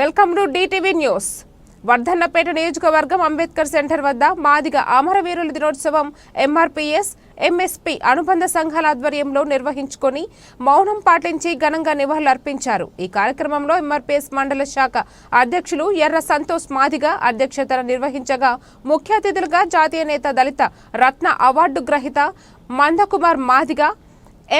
Welcome to DTV news Wardhannapet నియోజకవర్గం Ambedkar centre వద్ద మాదిగ అమరవీరుల దినోత్సవం ఎంఆర్పిఎస్ ఎంఎస్పీ అనుబంధ సంఘాల ఆధ్వర్యంలో నిర్వహించుకొని మౌనం పాటించి ఘనంగా నివాళులర్పించారు. ఈ కార్యక్రమంలో ఎంఆర్పీఎస్ మండల శాఖ అధ్యక్షులు ఎర్ర సంతోష్ మాదిగ అధ్యక్షతన నిర్వహించగా ముఖ్య అతిథులుగా జాతీయ నేత దళిత రత్న అవార్డు గ్రహీత మందకుమార్ మాదిగ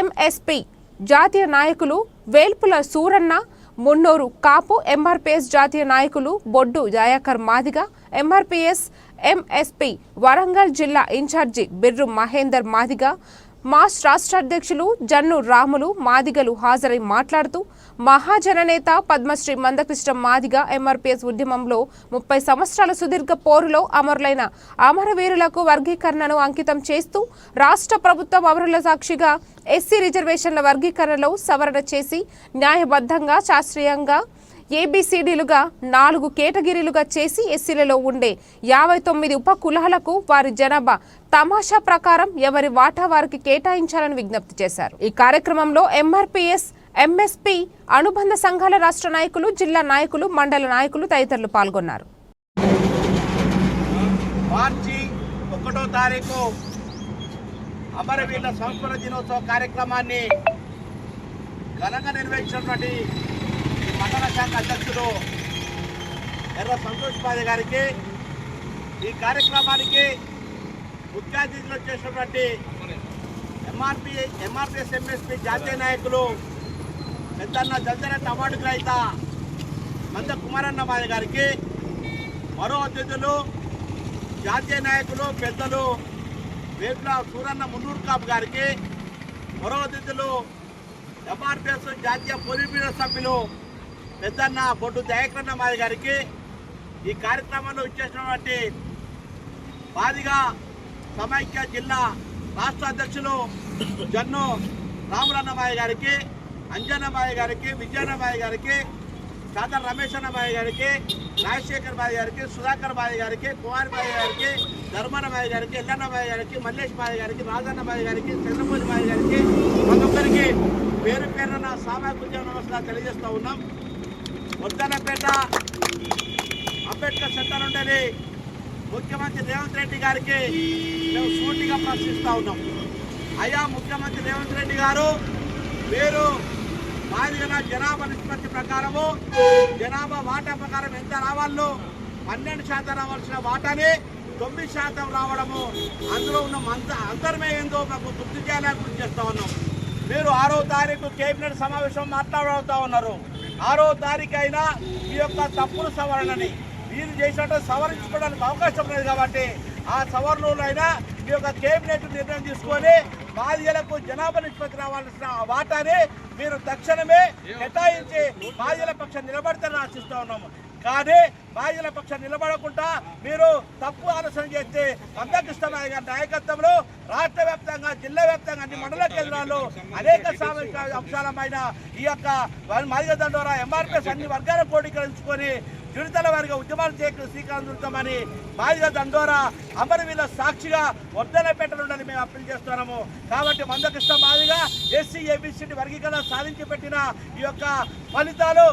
ఎంఎస్పీ జాతీయ నాయకులు వేల్పుల సూరన్న మున్నూరు కాపు ఎంఆర్పీఎస్ జాతీయ నాయకులు బొడ్డు దయాకర్ మాదిగ ఎంఆర్పీఎస్ ఎంఎస్పీ వరంగల్ జిల్లా ఇన్ఛార్జి బిర్రు మహేందర్ మాదిగ మాస్ రాష్ట్ర అధ్యక్షులు జన్ను రాములు మాదిగలు హాజరై మాట్లాడుతూ మహాజననేత పద్మశ్రీ మందకృష్ణ మాదిగ ఎంఆర్పీఎస్ ఉద్యమంలో ముప్పై సంవత్సరాల సుదీర్ఘ పోరులో అమరులైన అమరవీరులకు వర్గీకరణను అంకితం చేస్తూ రాష్ట్ర ప్రభుత్వం అమరుల సాక్షిగా ఎస్సీ రిజర్వేషన్ల వర్గీకరణలో సవరణ చేసి న్యాయబద్ధంగా శాస్త్రీయంగా ఏబిసిడీలుగా నాలుగు కేటగిరీలుగా చేసి ఎస్సీలలో ఉండే యాభై తొమ్మిది ఉప కులాలకు వారి జనాభా తమాషా ప్రకారం ఎవరి వాటా వారికి కేటాయించాలని విజ్ఞప్తి చేశారు. ఈ కార్యక్రమంలో ఎంఆర్పీఎస్ ఎంఎస్పి అనుబంధ సంఘాల రాష్ట్ర నాయకులు జిల్లా నాయకులు మండల నాయకులు తదితరులు పాల్గొన్నారు. మార్చి ఒకటో తారీఖు అమరవీరుల సంస్మరణ దినోత్సవ కార్యక్రమాన్ని ఘనంగా నిర్వహించినటువంటి రవాణా శాఖ అధ్యక్షుడు ఎర్ర సంతోష్ పాది గారికి ఈ కార్యక్రమానికి ముఖ్య అతిథులు చేసినటువంటి ఎంఆర్పి ఎంఆర్పిఎస్ ఎంఎస్పి జాతీయ నాయకులు పెద్దన్న జల్జరెడ్డి అవార్డు గ్రహీత మంద కుమారన్న మాది గారికి మరో అతిథులు జాతీయ నాయకులు పెద్దలు వేపుల సూరన్న మున్నూరు కాపు గారికి మరో అతిథులు ఎంఆర్పిఎస్ జాతీయ పోలీస్ బ్యూరో సభ్యులు పెద్దన్న బొడ్డు దయాకరణ మాది గారికి ఈ కార్యక్రమంలో ఇచ్చేసినటువంటి బాదిగా సమైక్య జిల్లా రాష్ట్ర అధ్యక్షులు జన్ను రాములన్నమాయ గారికి అంజన్నమాయ గారికి విజయన్నమాయ గారికి సాదర్ రమేష్ అన్నమాయ గారికి రాజశేఖర్ బాయ్ గారికి సుధాకర్ బాయ్ గారికి కుమార్ బాయ్ గారికి ధర్మన్నమాయ గారికి ఎల్లన్నమాయ గారికి మల్లేష్ బాయ్ గారికి రాజన్నమాయ గారికి చంద్రపూరి బాయ్ గారికి ప్రతి పేరు పేరున సామాజిక ఉద్యమ నమస్కారం తెలియజేస్తూ ఉన్నాం ముద్దనపేట అంబేద్కర్ సెంటర్ ఉండేది. ముఖ్యమంత్రి రేవంత్ రెడ్డి గారికి మేము సూటిగా ప్రశ్నిస్తూ ఉన్నాం. అయ్యా ముఖ్యమంత్రి రేవంత్ రెడ్డి గారు మీరు మాదిగల జనాభా నిష్పత్తి ప్రకారము జనాభా వాటా ప్రకారం ఎంత రావాలో పన్నెండు శాతం రావాల్సిన వాటాని తొమ్మిది శాతం రావడము అందులో ఉన్న మంత అంతరమే ఏందో మాకు గుర్తు చేయాలని గుర్తు చేస్తూ ఉన్నాం. మీరు ఆరో తారీఖు కేబినెట్ సమావేశం మాట్లాడుతూ ఉన్నారు. ఆరో తారీఖు అయినా ఈ యొక్క తప్పుడు సవరణని మీరు చేసినట్టు సవరించుకోవడానికి అవకాశం లేదు కాబట్టి ఆ సవరణలో ఈ యొక్క కేబినెట్ నిర్ణయం తీసుకొని బాధ్యులకు జనాభా నిష్పత్తి రావాల్సిన వాటాని మీరు తక్షణమే కేటాయించి బాధ్యుల పక్షం నిలబడతారని ఆశిస్తూ ఉన్నాము. కానీ బాధ్యుల పక్షం నిలబడకుండా మీరు తప్పు ఆలోచన చేస్తే మందకృష్ణమాయ గారి నాయకత్వంలో రాష్ట్ర వ్యాప్తంగా జిల్లా వ్యాప్తంగా అన్ని మండల కేంద్రాల్లో అనేక సామాజిక అంశాలపైన ఈ యొక్క మాదిగ దండోరా ఎంఆర్పిఎస్ అన్ని వర్గాల కోటీకరించుకొని విడుదల వారిగా ఉద్యమాలు చేయక స్వీకరించుతామని బాధిత దండోరా అమరవీల సాక్షిగా వర్ధన పెట్టనుండని మేము అప్పీల్ చేస్తున్నాము. కాబట్టి మందకృష్ణ మాదిగా ఎస్సీ ఏబిసిడి వర్గీకరణ సాధించి పెట్టిన ఈ యొక్క ఫలితాలు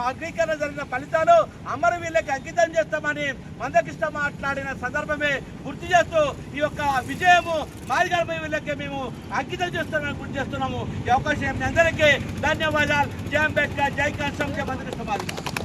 వర్గీకరణ జరిగిన ఫలితాలు అమరవీళ్ళకి అంకితం చేస్తామని మందకృష్ణ మాట్లాడిన సందర్భమే గుర్తు చేస్తూ ఈ యొక్క విజయము మాదిగా వీళ్ళకి మేము అంకితం చేస్తామని గుర్తు చేస్తున్నాము. ఈ అవకాశం అందరికీ ధన్యవాదాలు. జై అంబేద్కర్ జై కాన్సం జై మందకృష్ణ మాదిగా